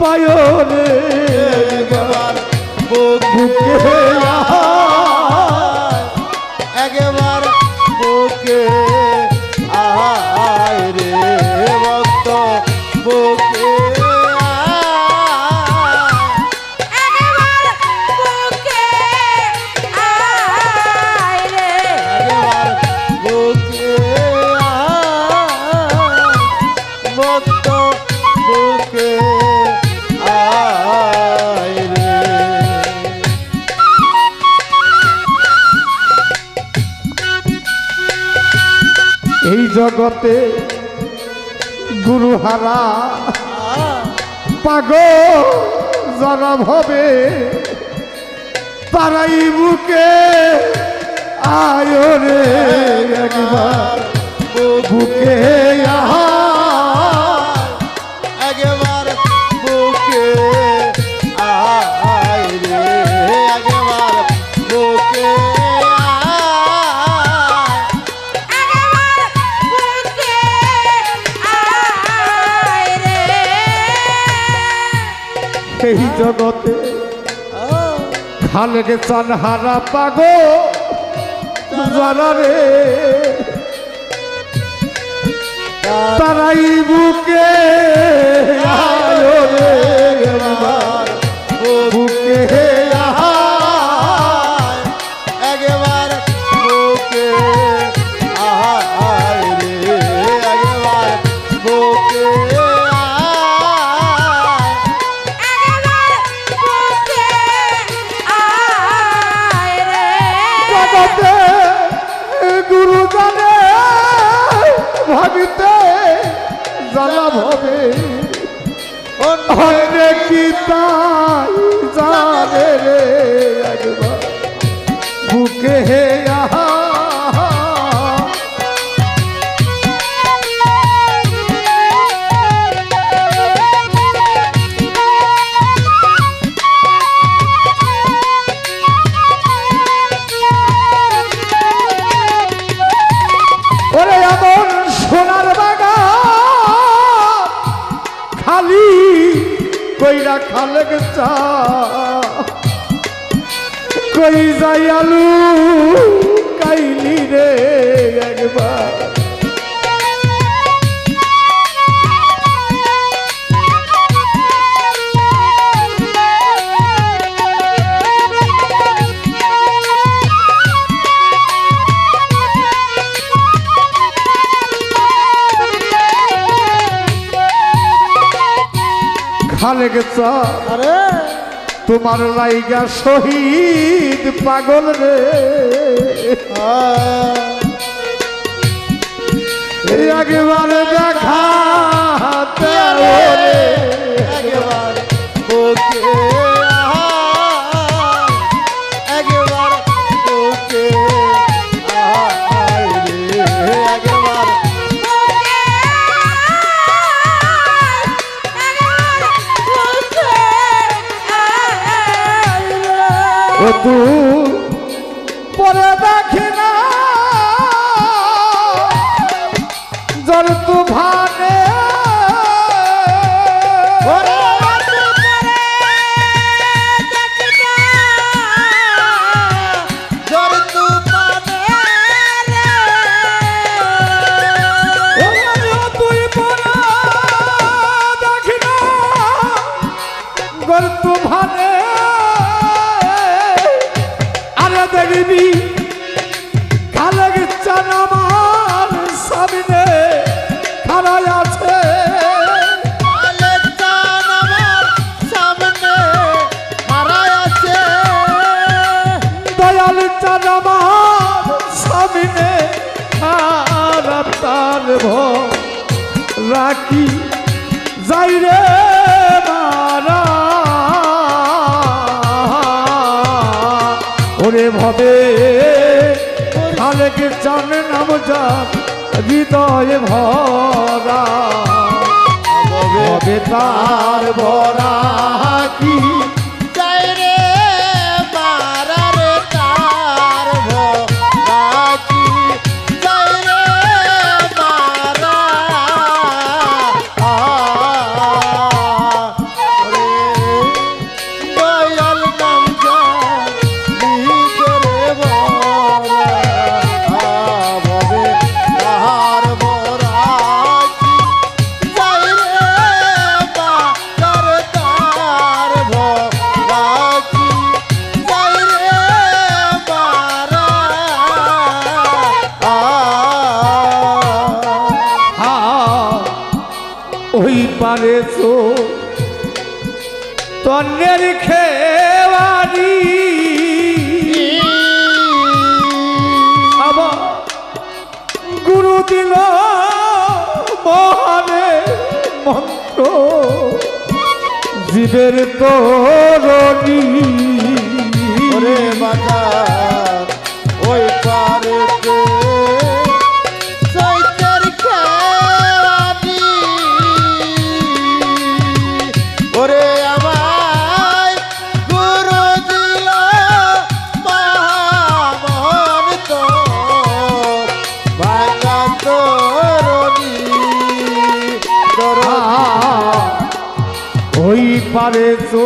পায়রে এই জগতে গুরুহারা পাগ যারা ভবে তারাই বুকে আয়রে একবার বুকে আহা এই জগতে। খালেকে চান হারা পাগো রে। তারাই বুকে আয়রে একবার জানা হবে অনেক কি তাই জানে রে একবার। বুকে হে আহা কইরা খালেক চা। কই যাই আলু কাইলি রে একবার। খালেক গেছ আরে। তোমার লাইগা শহীদ পাগল রে। আগে একবার দেখা রে ও তু দয়াল চান আমার সামনে রাখি যাই রে ওরে ভবে, খালেকে চান নাম যা হৃদয়ে ভরা। ভবে তার ভরা কি পারেছো তন্যের খেওয়ারি। আবার গুরু দিল মহানে মন্ত্র। জীবের তরণী। বাজার পারে তো